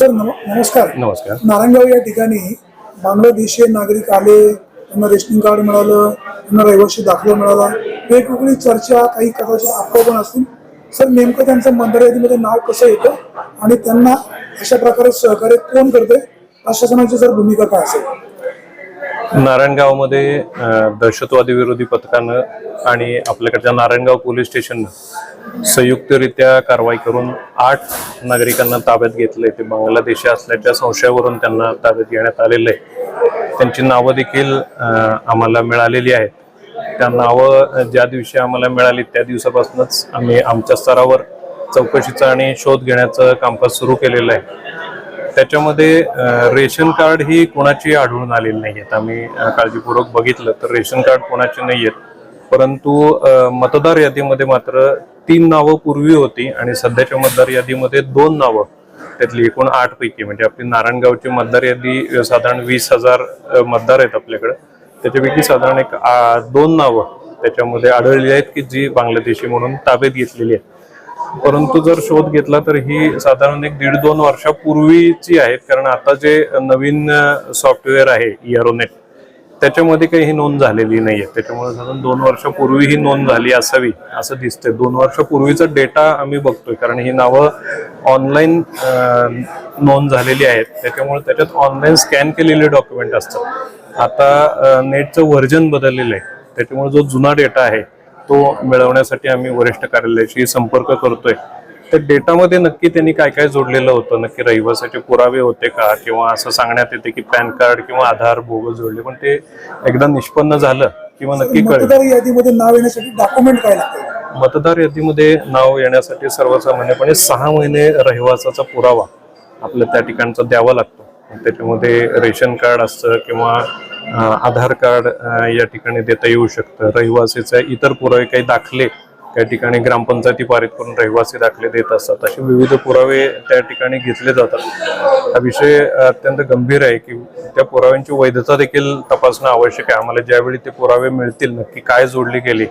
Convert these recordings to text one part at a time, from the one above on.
Sir नम नमस्कार. नमस्कार. नारायणगाव या ठिकाणी बांगलादेशी नागरिक आले त्यांना रेशनिंग कार्ड मिळालं त्यांना रहिवासी दाखला मिळाला. वेगवेगळी चर्चा काही कदाचित अफवा पण असतील. सर नेमकं त्यांचं मतदार यादीमध्ये नाव कसं येतं? आणि त्यांना अशा प्रकारे सहकार्य कोण करते प्रशासनाची सर भूमिका काय असेल? नारायणगावमध्ये दहशतवादी विरोधी पथकानं आणि आपल्याकडच्या नारायणगाव पोलीस स्टेशननं संयुक्तरित्या कारवाई करून आठ नागरिकांना ताब्यात घेतले ते बांगलादेशी असल्याच्या संशयावरून त्यांना ताब्यात घेण्यात आलेलं आहे त्यांची नावं देखील आम्हाला मिळालेली आहेत. त्या नावं ज्या दिवशी आम्हाला मिळाली त्या दिवसापासूनच आम्ही आमच्या स्तरावर चौकशीचं आणि शोध घेण्याचं कामकाज सुरू केलेलं आहे. त्याच्यामध्ये रेशन कार्ड ही कोणाची आढळून आलेली नाही आहेत आम्ही काळजीपूर्वक बघितलं तर रेशन कार्ड कोणाचे नाही आहेत परंतु मतदार यादीमध्ये मात्र तीन नावं पूर्वी होती आणि सध्याच्या मतदार यादीमध्ये दोन नावं त्यातली एकूण आठ पैकी. म्हणजे आपली नारायणगावची मतदार यादी साधारण वीस हजार मतदार आहेत आपल्याकडे. त्याच्यापैकी साधारण एक दोन नावं त्याच्यामध्ये आढळली आहेत की जी बांगलादेशी म्हणून ताब्यात घेतलेली आहेत. परंतु जर शोध घेतला तर ही साधारण एक दीड दोन वर्षापूर्वीची आहेत कारण आता जे नवीन सॉफ्टवेअर आहे इयरोनेट त्याच्यामध्ये काही ही नोंद झालेली नाहीये. त्याच्यामुळे साधारण दोन वर्षापूर्वी ही नोंद झाली असावी असं दिसतंय. दोन वर्षापूर्वीचा डेटा आम्ही बघतोय कारण ही नावं ऑनलाईन नोंद झालेली आहेत. त्याच्यामुळे त्याच्यात ऑनलाईन स्कॅन केलेले डॉक्युमेंट असतात. आता नेटचं व्हर्जन बदललेलं आहे. त्याच्यामुळे जो जुना डेटा आहे तो मिळवण्यासाठी आम्ही वरिष्ठ कार्यालयाशी संपर्क करतोय. त्या डेटामध्ये नक्की त्यांनी काय काय जोडलेलं होतं? नक्की रहिवासाचे पुरावे होते का? किंवा असं सांगण्यात येते की पॅन कार्ड किंवा आधार बोगस जोडले पण ते एकदा निष्पन्न झालं किंवा नक्की मतदार यादीमध्ये नाव येण्यासाठी डॉक्युमेंट काय लागतं? मतदार यादीमध्ये नाव येण्यासाठी सर्वसामान्यपणे सहा महिने रहिवासाचा पुरावा आपल्या त्या ठिकाणचा द्यावा लागतो. त्याच्यामध्ये रेशन कार्ड असतं किंवा आधार कार्ड या ठिकाणी देता येऊ शकतं. रहिवासीचे इतर पुरावे काही दाखले त्या ठिकाणी ग्रामपंचायती पारित करून रहिवासी दाखले देत असतात. असे विविध पुरावे त्या ठिकाणी घेतले जातात. हा विषय अत्यंत गंभीर आहे की त्या पुराव्यांची वैधता देखील तपासणं आवश्यक आहे. आम्हाला ज्यावेळी ते पुरावे मिळतील नक्की काय जोडली गेली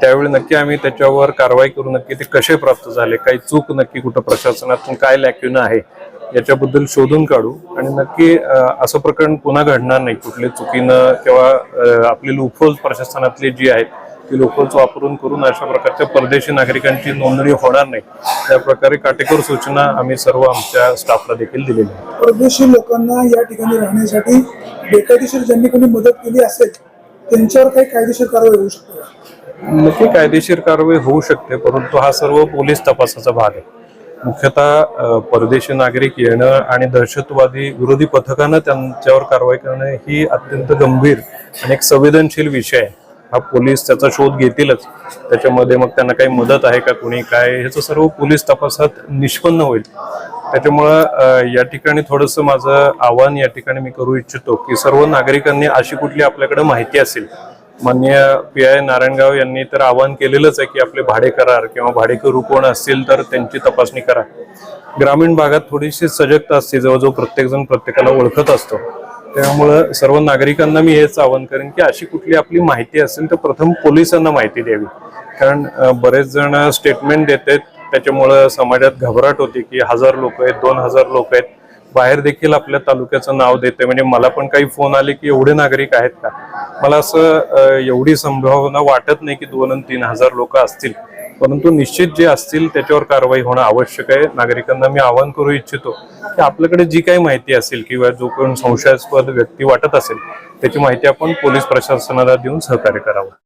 त्यावेळी नक्की आम्ही त्याच्यावर कारवाई करू नक्की ते कसे प्राप्त झाले काही चूक नक्की कुठं प्रशासनातून काय लॅक्युना आहे याच्याबद्दल शोधून काढू. आणि नक्की असं प्रकरण पुन्हा घडणार नाही कुठल्या चुकीनं किंवा आपली लूपहोल्स प्रशासनातली जी आहेत ती लूपहोल्स वापरून करून अशा प्रकारच्या परदेशी नागरिकांची नोंदणी होणार नाही. त्या प्रकारे काटेकोर सूचना आम्ही सर्व आमच्या स्टाफला देखील दिलेल्या आहेत. परदेशी लोकांना या ठिकाणी राहण्यासाठी बेकायदेशीर ज्यांनी कोणी मदत केली असेल त्यांच्यावर काही कायदेशीर कारवाई होऊ शकते? नक्की कायदेशीर कारवाई होऊ शकते परंतु हा सर्व पोलीस तपासाचा भाग आहे. मुख्यतः परदेशी नागरिक येणं आणि दहशतवादी विरोधी पथकानं त्यांच्यावर कारवाई करणं ही अत्यंत गंभीर आणि एक संवेदनशील विषय आहे. हा पोलीस त्याचा शोध घेतीलच. त्याच्यामध्ये मग त्यांना काही मदत आहे का कुणी काय ह्याचं सर्व पोलीस तपासात निष्पन्न होईल. त्याच्यामुळं या ठिकाणी थोडंसं माझं आव्हान या ठिकाणी मी करू इच्छितो की सर्व नागरिकांनी अशी कुठली आपल्याकडे माहिती असेल मान्य पी आय नारायणगाव यांनी तर आवाहन केलेलंच आहे की आपले भाडे करार किंवा भाडेकरू कोण असतील तर त्यांची तपासणी करा. ग्रामीण भागात थोडीशी सजगता असते जवळजवळ प्रत्येकजण प्रत्येकाला ओळखत असतो. त्यामुळं सर्व नागरिकांना मी हेच आवाहन करेन की अशी कुठली आपली माहिती असेल तर प्रथम पोलिसांना माहिती द्यावी. कारण बरेच जण स्टेटमेंट देत आहेत त्याच्यामुळं समाजात घबराट होती की हजार लोक आहेत दोन हजार लोक आहेत. बाहेर देखील आपल्या तालुक्याचं नाव देते म्हणजे मला पण काही फोन आले की एवढे नागरिक आहेत का? मला असं एवढी संभावना वाटत नाही की दोन आणि तीन हजार लोक असतील. परंतु निश्चित जे असतील त्याच्यावर कारवाई होणं आवश्यक आहे. नागरिकांना मी आवाहन करू इच्छितो की आपल्याकडे जी काही माहिती असेल किंवा जो कोण संशयास्पद व्यक्ती वाटत असेल त्याची माहिती आपण पोलीस प्रशासनाला देऊन सहकार्य करावं.